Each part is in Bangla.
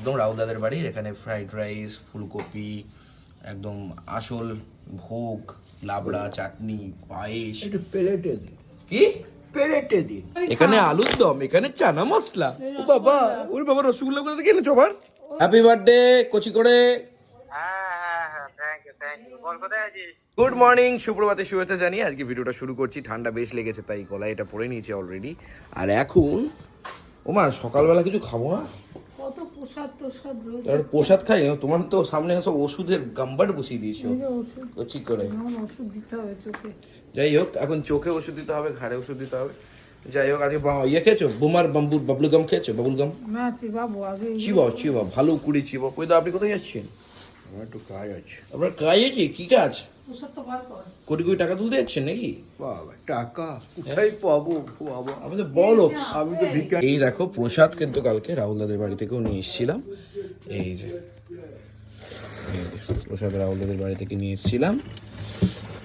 একদম রাহুদাদের বাড়ির এখানে ফ্রাইড রাইস ফুলকপি একদম আসল ভোগ লাবড়া চাটনি পায়েস। একটু প্লেটে দিন। কি? প্লেটে দিন। এখানে আলুর দম এখানে চানা মশলা। ও বাবা ওর বাবা রসগোল্লা কোথা থেকে এনেছো আবার? হ্যাপি বার্থডে কচি করে গুড মর্নিং সুপ্রভাতে শুভেচ্ছা জানিয়ে আজকে ভিডিওটা শুরু করছি। ঠান্ডা বেশ লেগেছে তাই গলায় এটা পরে নিয়েছে অলরেডি আর এখন ওমা সকালবেলা কিছু খাব না? প্রসাদ রোজ প্রসাদ খাই তোমার তো সামনে সব ওষুধের গাম্বার বসিয়ে দিয়েছ। ওষুধ কচি করে। এমন ওষুধ দিতে হবে চোখে। যাই হোক এখন চোখে ওষুধ দিতে হবে ঘাড়ে ওষুধ দিতে হবে। যাই হোক আজকে ইয়ে খেয়েছো? বুমার বাম্বু বাবলু গাম খেয়েছো? বাবুল গাম না চিবাবো আগে এই- চিবা চিবা ভালো কুড়ি চিবো কই দা আপনি কোথায় যাচ্ছেন? আমার একটু কাজ আছে। আপনার কাজ আছে? কি কাজ? তো কোটি কোটি টাকা তুলতে যাচ্ছেন নাকি? বাবা টাকা কোথায় পাবো বাবা? আমাদের বলো আমি তো ভিকারি এই দেখো প্রসাদ কিন্তু কালকে রাহুল দাদের বাড়ি থেকেও নিয়ে এসেছিলাম। এই যে এই প্রসাদ রাহুল দাদের বাড়ি থেকে নিয়ে এসেছিলাম।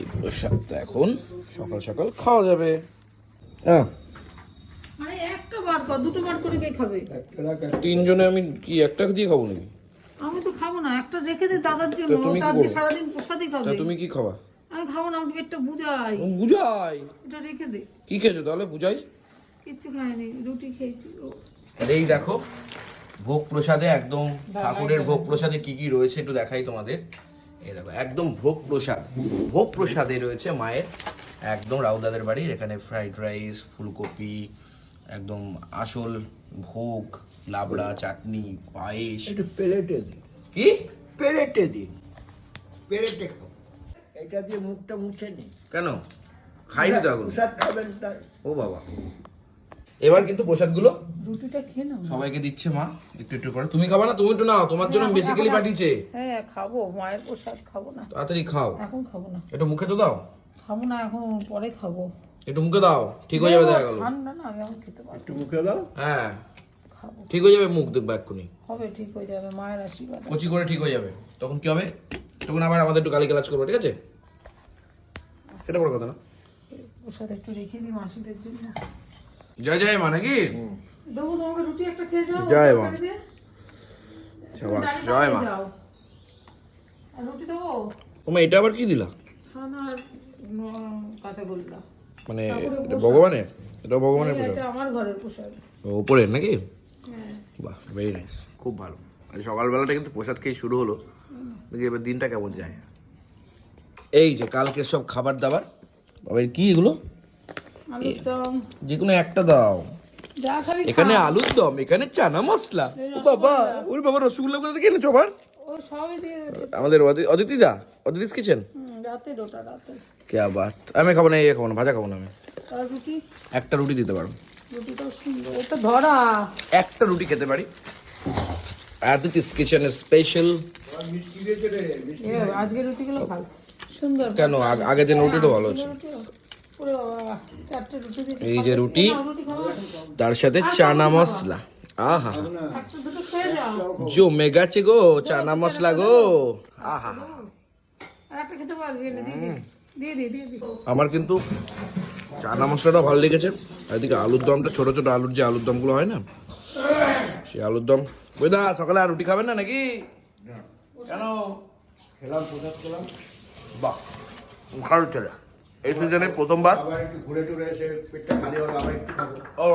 এই প্রসাদটা এখন সকাল সকাল খাওয়া যাবে। হ্যাঁ। একটা বার দুটো বার করে তিনজনে আমি কি একটা দিয়ে খাব নাকি? আমি তো খাব না একটা রেখে দে দাদার জন্য? সারাদিন প্রসাদই খাবে। তুমি কি খাবা? আমি খাব না আমি পেটটা বুঝাই। বুঝাই? এটা রেখে দে। কি খেয়েছো তাহলে বুঝাই? কিচ্ছু খাইনি রুটি খেয়েছি এই দেখো ভোগ প্রসাদে একদম ঠাকুরের ভোগ প্রসাদে কি কি রয়েছে একটু দেখাই তোমাদের। এই দেখো একদম ভোগ প্রসাদ। ভোগ প্রসাদে রয়েছে মায়ের একদম রাউদাদের বাড়ির এখানে ফ্রাইড রাইস ফুলকপি একদম আসল ভোগ লাবড়া চাটনি পায়েস। একটু প্লেটে দিন। কি? প্লেটে দিন। প্লেটে খাও। এটা দিয়ে মুখটা মুছে নিন। কেন? খাইনি তো এখন। প্রসাদ খাবেন তাই। ও বাবা। এবার কিন্তু প্রসাদগুলো? রুটিটা খেয়ে নাও। সবাইকে দিচ্ছে মা একটু একটু করে। তুমি খাবা না তুমি একটু নাও তোমার জন্য বেসিক্যালি পাঠিয়েছে। হ্যাঁ খাব। মায়ের প্রসাদ খাব না। তাড়াতাড়ি খাও। এখন খাব না। একটু মুখে তো দাও। খাব না এখন পরে খাব। একটু মুখে দাও ঠিক হয়ে যাবে দেখা গেল। ঠান্ডা না আমি এখন খেতে পারব একটু মুখে দাও। হ্যাঁ। খাব। ঠিক হয়ে যাবে মুখ দেখবে এক্ষুনি। হবে ঠিক হয়ে যাবে মায়ের আশীর্বাদ। কচি করে ঠিক হয়ে যাবে। তখন কি হবে? তখন আবার আমাদের একটু গালি গালাজ করবে ঠিক আছে? সেটা বড় কথা না। প্রসাদ একটু রেখে দিই মাসিদের জন্য। জয় জয় মা নাকি? দেবো তোমাকে রুটি একটা খেয়ে যাও জয় মা। জয় মা। রুটি দেবো? ওমা এটা আবার কি দিলা? ছানা আর উম, কাঁচা গোল্লা মানে এটা ভগবানের এটা ভগবানের প্রসাদ আমার ঘরের প্রসাদ ও, উপরের নাকি? হ্যাঁ। বাহ ভেরি নাইস খুব ভালো। আজ সকালবেলাটা কিন্তু প্রসাদ খেয়ে শুরু হলো। দেখি এবার দিনটা কেমন যায়। এই যে কালকে সব খাবার দাবার বাবা কি এগুলো? যে কোনো একটা দাও। এখানে আলুর দম এখানে চানা মশলা। ও বাবা ওর বাবা রসগোল্লা কোথা থেকে এনেছো আবার? আমাদের অদি- অদিতি দা অদিতিস কিচেন রাতে ওটা রাতে। কে আবার আমি খাব না এই খাব না ভাজা খাব না আমি। রুটি? একটা রুটি দিতে পারো। রুটিটাও সুন্দর। ওটা ধরা। একটা রুটি খেতে পারি। অদিতিস কিচেনের স্পেশাল আজকে রুটিগুলো ভালো। সুন্দর কেন? আগ- আগের দিন রুটিটা ভালো চারটে এই যে রুটি তার সাথে চানা মশলা। আহা। জমে গেছে গো চানা মশলা গো। আহা। আমার কিন্তু চানা মশলাটা ভালো লেগেছে। আর এদিকে আলুর দমটা ছোট ছোট আলুর যে আলুর দমগুলো হয় না সেই আলুর দম। দা সকালে আর রুটি খাবেন না নাকি? কেন? খেলাম প্রসাদ খেলাম। বাহ ভালো চলে এই সিজনে প্রথমবার। ঘুরে টুরে এসে পেটটা খালি হলো আবার একটু খাব। ও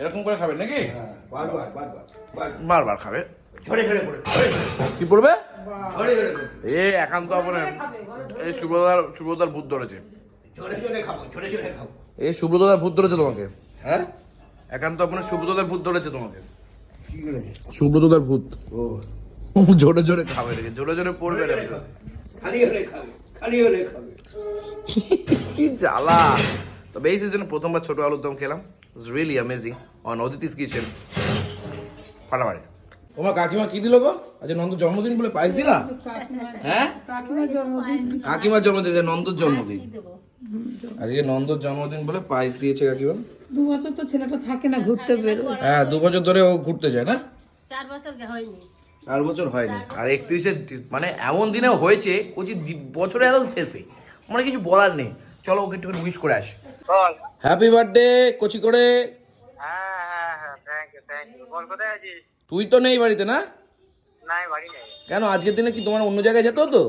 এরকম করে খাবেন নাকি? হ্যাঁ বারবার বারবার বার বারবার খাবে। ঝরে ঝরে পড়ে কি পড়বে? এ একান্ত আপনার এই সুব্রতার সুব্রতার ভূত ধরেছে। এই সুব্রতদার ভূত ধরেছে তোমাকে। হ্যাঁ? একান্ত আপনার সুব্রতদার ভূত ধরেছে তোমাকে। সুব্রতদার ভূত। ও। জোরে জোরে খাবে রেখে জোরে জোরে পড়বে রে খালি হলে খাবে খালি হলে খাবে। কি জ্বালা। তবে এই সিজনে প্রথমবার ছোট আলুর দম খেলাম। It's really amazing on Aditi's kitchen. ফাটাফাটি। তোমার কাকিমা কি দিল গো? আজ নন্দ জন্মদিন বলে পায়েস দিলা? হ্যাঁ? কাকিমার জন্মদিন কাকিমার জন্মদিন আজ নন্দর জন্মদিন। আজকে নন্দর জন্মদিন বলে পায়েস দিয়েছে কাকিমা। দু বছর তো ছেলেটা থাকে না ঘুরতে বেরোয়। হ্যাঁ দু বছর ধরে ও ঘুরতে যায় না? চার বছর হয়নি। চার বছর হয়নি। আর একত্রিশে মানে এমন দিনে হয়েছে কচি বছরে একদম শেষে। মানে কিছু বলার নেই। চলো ওকে একটু উইশ করে আসি। হ্যাপি বার্থডে কচি করে। হ্যাঁ হ্যাঁ হ্যাঁ থ্যাংক ইউ থ্যাংক ইউ বল কোথায় তুই তো নেই বাড়িতে না? কেন? আজকের দিনে কি তোমার অন্য জায়গায় যেত তো?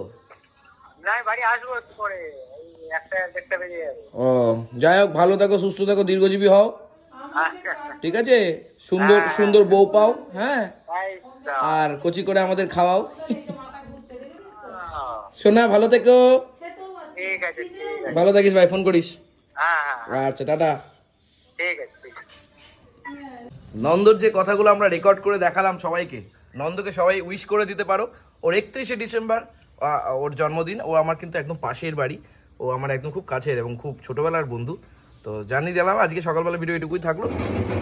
ও যাই হোক ভালো থাকো সুস্থ থাকো দীর্ঘজীবী হও। ঠিক আছে? সুন্দর সুন্দর বউ পাও হ্যাঁ? আর কচি করে আমাদের খাওয়াও। হ্যাঁ, সোনা ভালো থেকো। ঠিক আছে ভালো থাকিস ভাই ফোন করিস। হ্যাঁ হ্যাঁ। আচ্ছা টাটা। ঠিক আছে নন্দর যে কথাগুলো আমরা রেকর্ড করে দেখালাম সবাইকে। নন্দকে সবাই উইশ করে দিতে পারো। ওর একত্রিশে ডিসেম্বর ওর জন্মদিন। ও আমার কিন্তু একদম পাশের বাড়ি। ও আমার একদম খুব কাছের এবং খুব ছোটোবেলার বন্ধু। তো জানিয়ে দিলাম, আজকে সকালবেলা ভিডিও এটুকুই থাকল।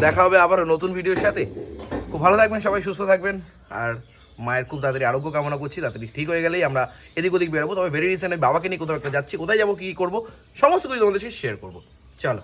দেখা হবে আবার নতুন ভিডিওর সাথে। খুব ভালো থাকবেন, সবাই সুস্থ থাকবেন। আর মায়ের খুব তাড়াতাড়ি আরোগ্য কামনা করছি। তাড়াতাড়ি ঠিক হয়ে গেলেই আমরা এদিক ওদিক বেরোবো। তবে ভেরি রিসেন্ট বাবাকে নিয়ে কোথাও একটা যাচ্ছি, কোথায় যাব, কী করব, সমস্ত কিছু তোমাদের শেয়ার করব। চলো।